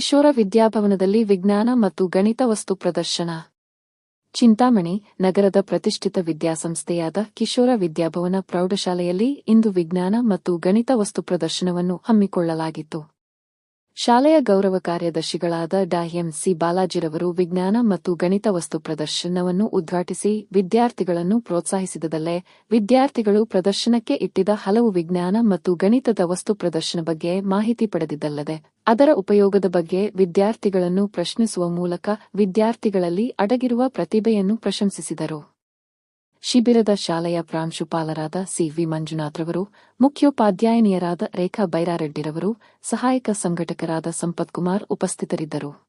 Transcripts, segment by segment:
ಕಿಶೋರ ವಿದ್ಯಾಭವನದಲ್ಲಿ ವಿಜ್ಞಾನ ಮತ್ತು ಗಣಿತ ವಸ್ತು ಪ್ರದರ್ಶನ. ಚಿಂತಾಮಣಿ, ನಗರದ ಪ್ರತಿಷ್ಠಿತ ವಿದ್ಯಾಸಂಸ್ಥೆಯಾದ ಕಿಶೋರ ವಿದ್ಯಾಭವನ ಪ್ರೌಢಶಾಲೆಯಲ್ಲಿ ಇಂದು ವಿಜ್ಞಾನ ಮತ್ತು ಗಣಿತ ವಸ್ತು ಪ್ರದರ್ಶನವನ್ನು ಹಮ್ಮಿಕೊಳ್ಳಲಾಗಿತ್ತು. ಶಾಲೆಯ ಗೌರವ ಕಾರ್ಯದರ್ಶಿಗಳಾದ ಡಾ ಎಂಸಿ ಬಾಲಾಜಿರವರು ವಿಜ್ಞಾನ ಮತ್ತು ಗಣಿತ ವಸ್ತು ಪ್ರದರ್ಶನವನ್ನು ಉದ್ಘಾಟಿಸಿ ವಿದ್ಯಾರ್ಥಿಗಳನ್ನು ಪ್ರೋತ್ಸಾಹಿಸಿದಲ್ಲೇ ವಿದ್ಯಾರ್ಥಿಗಳು ಪ್ರದರ್ಶನಕ್ಕೆ ಇಟ್ಟಿದ ಹಲವು ವಿಜ್ಞಾನ ಮತ್ತು ಗಣಿತದ ವಸ್ತು ಪ್ರದರ್ಶನ ಬಗ್ಗೆ ಮಾಹಿತಿ ಪಡೆದಿದ್ದಲ್ಲದೆ ಅದರ ಉಪಯೋಗದ ಬಗ್ಗೆ ವಿದ್ಯಾರ್ಥಿಗಳನ್ನು ಪ್ರಶ್ನಿಸುವ ಮೂಲಕ ವಿದ್ಯಾರ್ಥಿಗಳಲ್ಲಿ ಅಡಗಿರುವ ಪ್ರತಿಭೆಯನ್ನು ಪ್ರಶಂಸಿಸಿದರು. ಶಿಬಿರದ ಶಾಲೆಯ ಪ್ರಾಂಶುಪಾಲರಾದ ಸಿವಿ ಮಂಜುನಾಥ್ರವರು, ಮುಖ್ಯೋಪಾಧ್ಯಾಯಿನಿಯರಾದ ರೇಖಾ ಬೈರಾರೆಡ್ಡಿರವರು, ಸಹಾಯಕ ಸಂಘಟಕರಾದ ಸಂಪತ್ಕುಮಾರ್ ಉಪಸ್ಥಿತರಿದ್ದರು.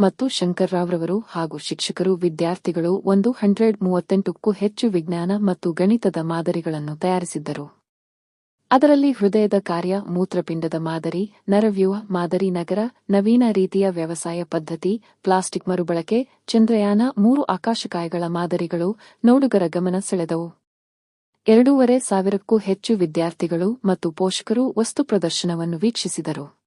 ಮತ್ತು ಶಂಕರ್ರಾವ್ರವರು ಹಾಗೂ ಶಿಕ್ಷಕರು, ವಿದ್ಯಾರ್ಥಿಗಳು ಒಂದು ಹಂಡ್ರೆಡ್ ಮೂವತ್ತೆಂಟಕ್ಕೂ ಹೆಚ್ಚು ವಿಜ್ಞಾನ ಮತ್ತು ಗಣಿತದ ಮಾದರಿಗಳನ್ನು ತಯಾರಿಸಿದ್ದರು. ಅದರಲ್ಲಿ ಹೃದಯದ ಕಾರ್ಯ, ಮೂತ್ರಪಿಂಡದ ಮಾದರಿ, ನರವ್ಯೂಹ, ಮಾದರಿ ನಗರ, ನವೀನ ರೀತಿಯ ವ್ಯವಸಾಯ ಪದ್ಧತಿ, ಪ್ಲಾಸ್ಟಿಕ್ ಮರುಬಳಕೆ, ಚಂದ್ರಯಾನ ಮೂರು ಆಕಾಶಕಾಯಗಳ ಮಾದರಿಗಳು, ನೋಡುಗರ ಗಮನ ಸೆಳೆದವು. ಎರಡೂವರೆ ಸಾವಿರಕ್ಕೂ ಹೆಚ್ಚು ವಿದ್ಯಾರ್ಥಿಗಳು ಮತ್ತು ಪೋಷಕರು ವಸ್ತು ಪ್ರದರ್ಶನವನ್ನು ವೀಕ್ಷಿಸಿದರು.